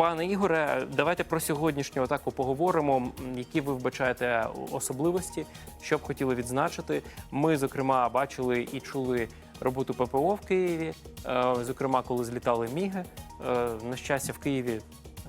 Пане Ігоре, давайте про сьогоднішню атаку поговоримо. Які ви вбачаєте особливості, що б хотіли відзначити? Ми, зокрема, бачили і чули роботу ППО в Києві. е, Зокрема, коли злітали міги. Е, На щастя, в Києві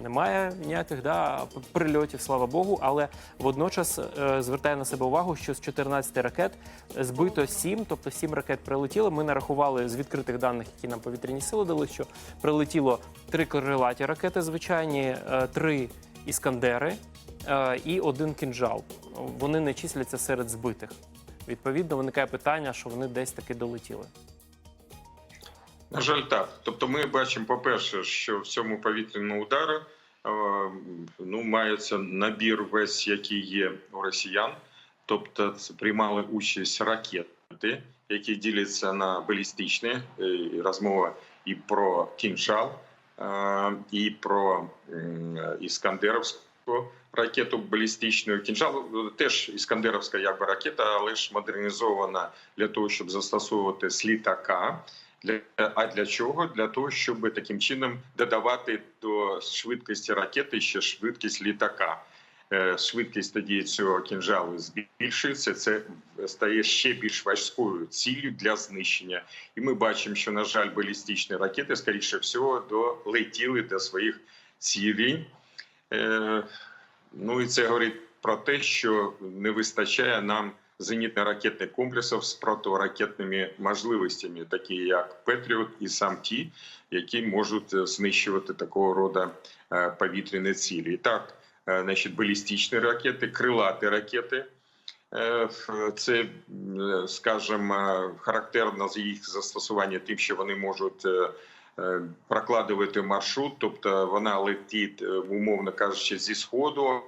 немає ніяких да, прильотів, слава Богу. Але водночас е, звертає на себе увагу, що з 14 ракет збито 7, тобто 7 ракет прилетіло. Ми нарахували з відкритих даних, які нам повітряні сили дали, що прилетіло три крилаті ракети, звичайні, е, три іскандери е, і один кінжал. Вони не числяться серед збитих. Відповідно, виникає питання, що вони десь таки долетіли. На жаль, так. Тобто, ми бачимо, по-перше, що в цьому повітряному удару е, ну, мається набір весь, який є у росіян. Тобто, приймали участь ракети, які діляться на балістичні. е, Розмова і про кінжал, е, і про іскандеровську ракету балістичну. Кінжал теж іскандеровська якби ракета, але ж модернізована для того, щоб застосовувати з літака. Для а для чого? Для того, щоб таким чином додавати до швидкості ракети ще швидкість літака. Е, Швидкість тоді цього кінжалу збільшується. Це стає ще більш важкою ціллю для знищення. І ми бачимо, що на жаль, балістичні ракети, скоріше всього, долетіли до своїх цілей. Е, Ну і це говорить про те, що не вистачає нам зенітно-ракетних комплексів з протиракетними можливостями, такі як Петріот і сам ті, які можуть е, знищувати такого роду е, повітряні цілі. І так, е, значить, балістичні ракети, крилаті ракети. Це, скажімо, характерно з їх застосування тим, що вони можуть прокладувати маршрут, тобто вона летить, умовно кажучи, зі сходу,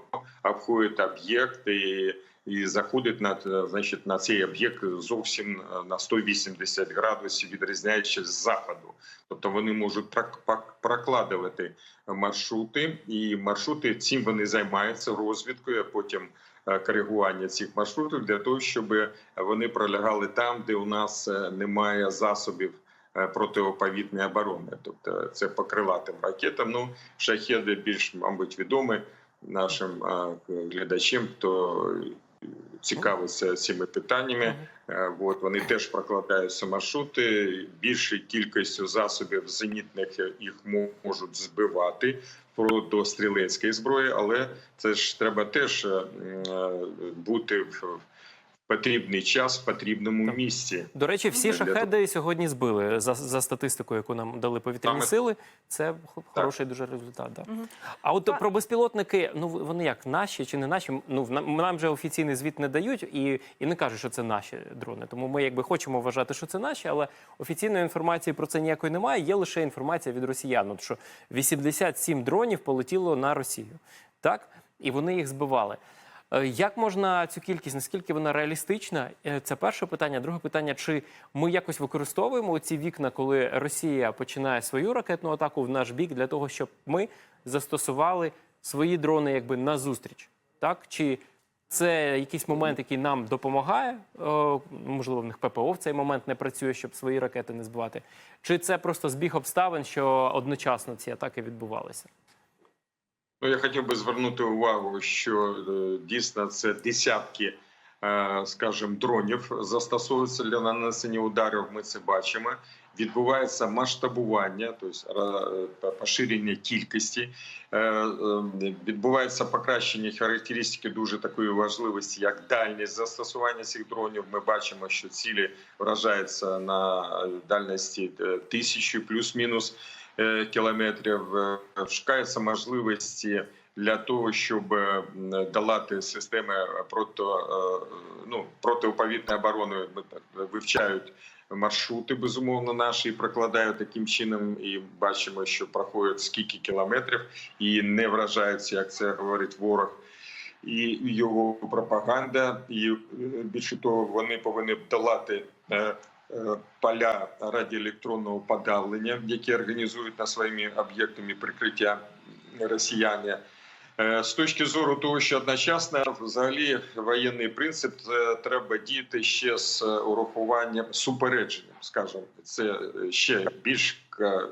обходить об'єкт і, і заходить на, е, значить, на цей об'єкт зовсім е, на 180 градусів, відрізняючи з заходу. Тобто вони можуть прок- прокладувати маршрути, і маршрути цим вони займаються розвідкою, а потім е, коригування цих маршрутів для того, щоб вони пролягали там, де у нас немає засобів протиповітряної оборони. Тобто це по крилатим ракетам. Ну, шахеди більш, мабуть, відомі нашим глядачам, хто цікавиться цими питаннями. Е, От вони теж прокладаються маршрути. Більшою кількістю засобів зенітних їх можуть збивати до стрілецької зброї, але це ж треба теж е, е, бути в потрібний час, в потрібному місці. До речі, всі Для того- шахеди сьогодні збили за, за статистикою, яку нам дали повітряні Саме- сили. Це хо- хороший дуже результат. Да. А от Па- про безпілотники, ну вони як наші чи не наші? Ну в- нам, нам же офіційний звіт не дають і, і не кажуть, що це наші дрони. Тому ми якби хочемо вважати, що це наші, але офіційної інформації про це ніякої немає. Є лише інформація від росіян. От що 87 дронів полетіло на Росію, так і вони їх збивали. Е, Як можна цю кількість, наскільки вона реалістична? Е, Це перше питання. Друге питання: чи ми якось використовуємо ці вікна, коли Росія починає свою ракетну атаку в наш бік для того, щоб ми застосували свої дрони якби назустріч? Так? Чи це якийсь момент, який нам допомагає? Е, Можливо, в них ППО в цей момент не працює, щоб свої ракети не збивати? Чи це просто збіг обставин, що одночасно ці атаки відбувалися? Ну, я хотів би звернути увагу, що е, дійсно це десятки, е, скажімо, дронів застосовуються для нанесення ударів. Ми це бачимо. Відбувається масштабування, тобто е, поширення кількості, відбувається покращення характеристики дуже такої важливості, як дальність застосування цих дронів. Ми бачимо, що цілі вражаються на дальності тисячі плюс-мінус кілометрів. Е, Шукаються можливості для того, щоб е, долати системи проти, е, ну, протиповітряної оборони. Вивчають маршрути, безумовно, наші і прокладають таким чином. І бачимо, що проходять скільки кілометрів і не вражаються, як це говорить ворог. І його пропаганда, і е, більше того, вони повинні долати е, е, поля радіоелектронного подавлення, які організують на своїми об'єктами прикриття росіяни. Е, З точки зору того, що одночасно взагалі воєнний принцип це треба діяти ще з урахуванням супередженням, скажімо, це ще більш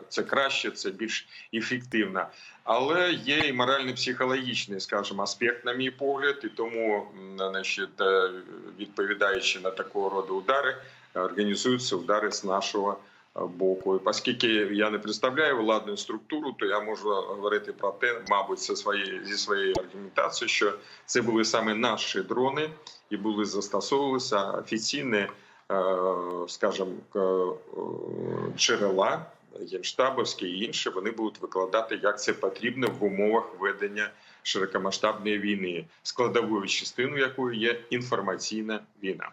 це краще, це більш ефективно. Але є і морально-психологічний, скажімо, аспект, на мій погляд, і тому, значить, е, відповідаючи на такого роду удари, організуються удари з нашого е, боку. І оскільки я не представляю владну структуру, то я можу говорити про те, мабуть, зі своєї зі своєю аргументацією, що це були саме наші дрони, і були застосовувалися офіційні, е, скажімо, е, джерела. Генштабовські і інші вони будуть викладати, як це потрібно в умовах ведення широкомасштабної війни, складовою частиною якої є інформаційна війна.